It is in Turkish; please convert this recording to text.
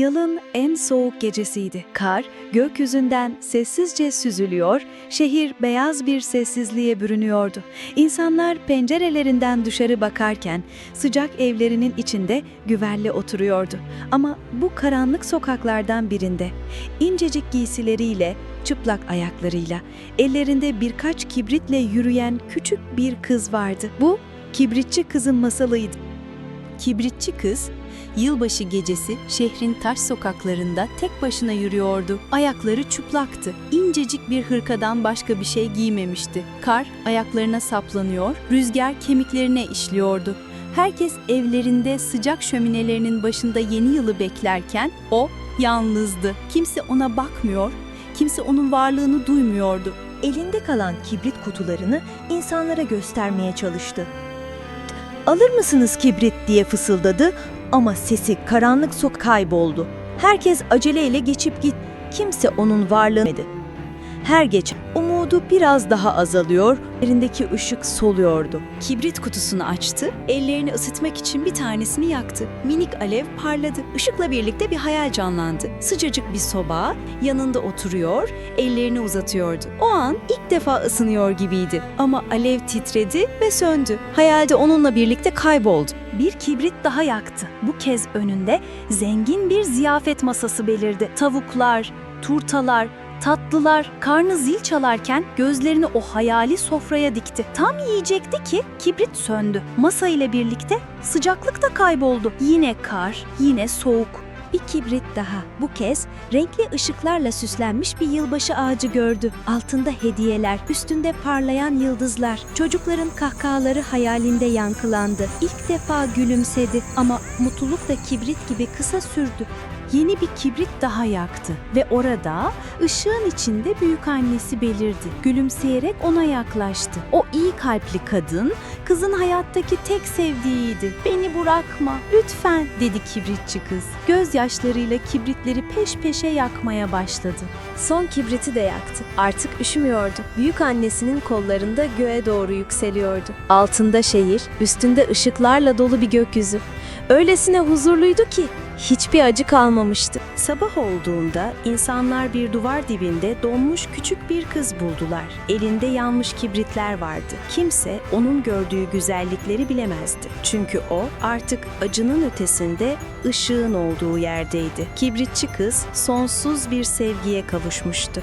Yılın en soğuk gecesiydi. Kar gökyüzünden sessizce süzülüyor, şehir beyaz bir sessizliğe bürünüyordu. İnsanlar pencerelerinden dışarı bakarken sıcak evlerinin içinde güverle oturuyordu. Ama bu karanlık sokaklardan birinde incecik giysileriyle, çıplak ayaklarıyla, ellerinde birkaç kibritle yürüyen küçük bir kız vardı. Bu kibritçi kızın masalıydı. Kibritçi kız, yılbaşı gecesi şehrin taş sokaklarında tek başına yürüyordu. Ayakları çıplaktı. İncecik bir hırkadan başka bir şey giymemişti. Kar ayaklarına saplanıyor, rüzgar kemiklerine işliyordu. Herkes evlerinde sıcak şöminelerinin başında yeni yılı beklerken o yalnızdı. Kimse ona bakmıyor, kimse onun varlığını duymuyordu. elinde kalan kibrit kutularını insanlara göstermeye çalıştı. Alır mısınız kibrit diye fısıldadı ama sesi karanlık sok kayboldu. Herkes aceleyle geçip git. Kimse onun varlığını Her geçen umudu biraz daha azalıyor, elindeki ışık soluyordu. Kibrit kutusunu açtı, ellerini ısıtmak için bir tanesini yaktı. Minik alev parladı. Işıkla birlikte bir hayal canlandı. Sıcacık bir soba, yanında oturuyor, ellerini uzatıyordu. O an ilk defa ısınıyor gibiydi. Ama alev titredi ve söndü. Hayalde onunla birlikte kayboldu. Bir kibrit daha yaktı. Bu kez önünde zengin bir ziyafet masası belirdi. Tavuklar, turtalar, tatlılar, karnı zil çalarken gözlerini o hayali sofraya dikti. Tam yiyecekti ki kibrit söndü. Masa ile birlikte sıcaklık da kayboldu. Yine kar, yine soğuk. Bir kibrit daha. Bu kez renkli ışıklarla süslenmiş bir yılbaşı ağacı gördü. Altında hediyeler, üstünde parlayan yıldızlar. Çocukların kahkahaları hayalinde yankılandı. İlk defa gülümsedi ama mutluluk da kibrit gibi kısa sürdü. Yeni bir kibrit daha yaktı ve orada ışığın içinde büyük annesi belirdi. Gülümseyerek ona yaklaştı. O iyi kalpli kadın kızın hayattaki tek sevdiğiydi. Beni bırakma lütfen dedi kibritçi kız. Gözyaşlarıyla kibritleri peş peşe yakmaya başladı. Son kibriti de yaktı. Artık üşümüyordu. Büyük annesinin kollarında göğe doğru yükseliyordu. Altında şehir, üstünde ışıklarla dolu bir gökyüzü. Öylesine huzurluydu ki hiçbir acı kalmamıştı. Sabah olduğunda insanlar bir duvar dibinde donmuş küçük bir kız buldular. Elinde yanmış kibritler vardı. Kimse onun gördüğü güzellikleri bilemezdi. Çünkü o artık acının ötesinde ışığın olduğu yerdeydi. Kibritçi kız sonsuz bir sevgiye kavuşmuştu.